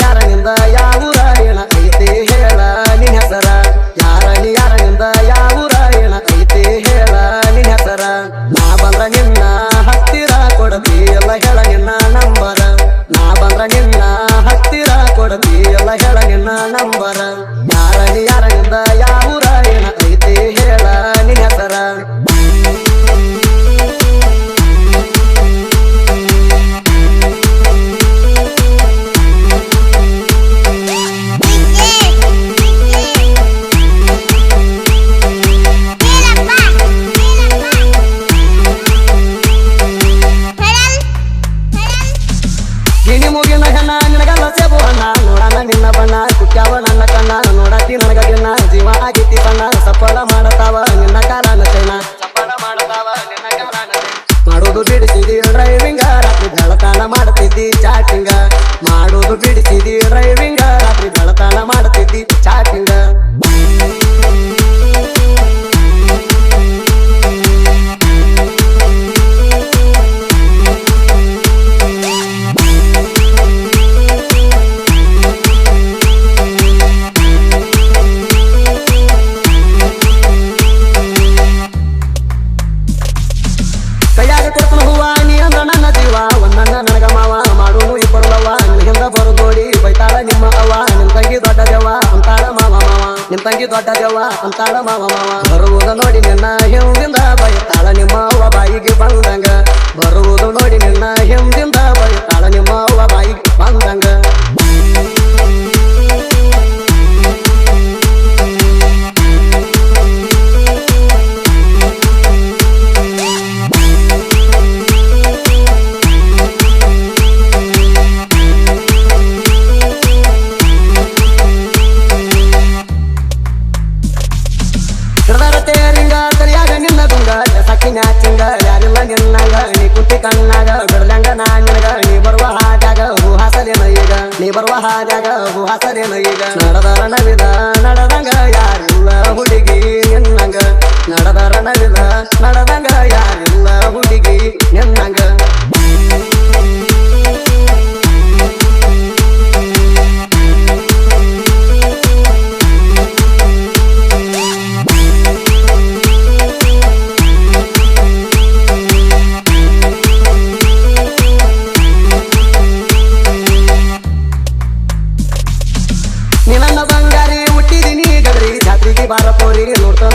ಯಾರಿಂದ ಯಾವೂರ ಏನ ಐತಿ ಹೇಳ ನಿನ್ನ ಹೆಸರ. ಯಾರ ಯಾರ ನಿಂದ ಯಾವೂರ ಏನ ಐತಿ ಹೇಳ ನಿನ್ನ ಹೆಸರ. ನಾ ಬಂದ್ರ ನಿನ್ನ ಹತ್ತಿರ ಕೊಡತಿ, ಎಲ್ಲ ಹೇಳ ನಿನ್ನ ನಂಬರ. ನಾ ಬಂದ್ರ ನಿನ್ನ ಹತ್ತಿರ ಕೊಡತಿ, ಎಲ್ಲ ಹೇಳ ನಿನ್ನ ನಂಬರ. ಯಾರ ಯಾರನಿಂದ ಯಾವೂರ ಏನ ಐತಿ ಹೇಳ ನಿನ್ನ ಹೆಸರ. ನಿನಗಲ್ಲ ನನ್ನ ಕಣ್ಣ ನನಗ ನಿನ್ನ ಮಾಡೋದು ಬಿಡಿಸಿದಿ ಡ್ರೈವಿಂಗ ರಾತ್ರಿ ಮಾಡ್ತಿದ್ದಿ ಚಾಟಿಂಗ ಮಾಡೋದು ಬಿಡಿಸಿದಿ ಡ್ರೈವಿಂಗ್ ತಂಗಿ ದೊಡ್ಡ ದೇವ ಅಂತಾಳ ಮಾವ ಮಾವ. ಬರುವುದ ನೋಡಿ ನಿನ್ನ ಹಿಂದಿಂದ ಬೈತಾಳ ಹಿಡ್ದಾರ ತೇರಿಂಗ ತರಿಯಾಗ ನಿನ್ನ ಗುಂಗ ಸಾಕಿ ನ್ಯಾಚಿಂಗ ಯಾರಿಲ್ಲ ನಿನ್ನಂಗ ನೀ ಕುಟ್ಟಿ ಕಣ್ಣಾಗ ಬಿಡ್ದಂಗ ನಾ ನಿನಗ ನೀ ಬರುವ ಹಾದ್ಯಾಗ ಹೂ ಹಾಸಲೇನ ಈಗ ನೀ ಬರುವ ಹಾದ್ಯಾಗ ಹೂ ಹಾಸಲೇನ ಈಗ ನಡೆದಾರ ನವಿದ ನಡೆದಂಗ ಯಾರಿಲ್ಲ ಹುಡುಗಿ ನಿನ್ನಂಗ ನಡೆದಾರ ನವಿದ ನಡೆದಂಗ ಯಾರಿಲ್ಲ ಹುಡುಗಿ ನಿನ್ನಂಗ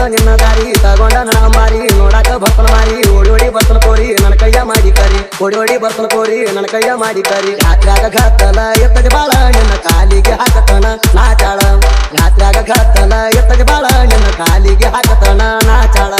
ನಿನ್ನ ದಾರಿ ತಗೊಂಡ ನನ್ನ ಮಾರಿ, ನೋಡಾಕ ಬರ್ತನ ಮಾರಿ, ಓಡಿ ಓಡಿ ಬರ್ತನ ಕೋರಿ, ನನ್ನ ಕೈಯ ಮಾಡಿ ಕರಿ. ಓಡಿ ಓಡಿ ಬರ್ತನ ಕೋರಿ, ನನ್ನ ಕೈಯ ಮಾಡಿ ಕರಿ. ರಾತ್ರ್ಯಾಗ ಘಾತಲ ಎತ್ತದ ಬಾಳ, ನಿನ್ನ ಕಾಲಿಗೆ ಹಾಕತನ ನಾಚಾಳ. ರಾತ್ರ್ಯಾಗ ಘಾತಲ ಎತ್ತದ ಬಾಳ, ನಿನ್ನ ಕಾಲಿಗೆ ಹಾಕತನ ನಾಚಾಳ.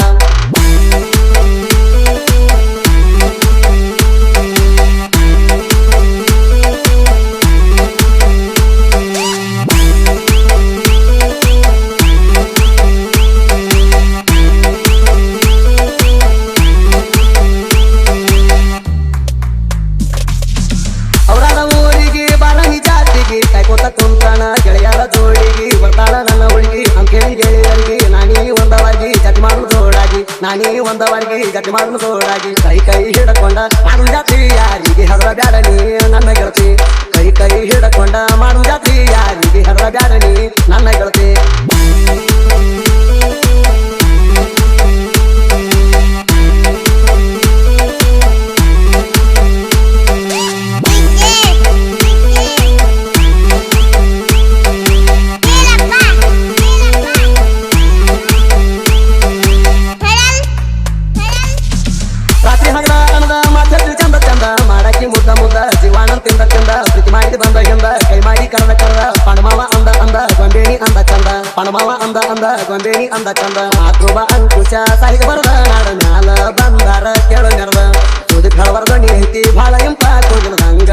ನಾನೇ ಒಂದವರಿಗೆ ಗಟ್ಟಿ ಮಾಡಲು ಸೋಡಾಗಿ ಕೈ ಕೈ ಹಿಡಕೊಂಡ, ಮಾಡು ಜಾತಿ ಯಾರಿಗೆ ಹೆದರ ಬ್ಯಾಡ ನನ್ನ ಗೆಳತಿ. ಕೈ ಕೈ ಹಿಡಕೊಂಡ, ಮಾಡು ಜಾತಿ ಯಾರಿಗೆ ಹೆದರ ಬ್ಯಾಡ ನನ್ನ ಗೆಳತಿ. ರಾತ್ರಿ ಹಗಲ ಅನ್ನದ ಮಾತಾಡ್ತಿ ಚಂದ ಚಂದ ಮಾಡಾಕಿ ಮುದ್ದ ಮುದ್ದ, ಜೀವಾನಂದ ತಿಂದ ತಿಂದ ಸ್ಥಿತಿ ಮಾಡಿ ಬಂದ ಹಿಂದ, ಕೈ ಮಾಡಿ ಕರೆದ ಕರೆದ, ಪಣಮಾವ ಅಂದ ಅಂದ, ಗೊಂಬೇಣಿ ಅಂದ ಚಂದ, ಪಣಮಾವ ಅಂದ ಅಂದ, ಗೊಂಬೇಣಿ ಅಂದ ಚಂದ ಮಾತೃಬ ಅಂಕುಶ ಸಾಲಿಗೆ ಬರದ ನಾಡ ಮ್ಯಾಲ ಬಂದಾರ ಕೇಳ ನೆರದ ತುದಿ ಕಳವರದ ನೀತಿ ಭಾಳ ಎಂಪ ಕೂದಲ ಹಂಗ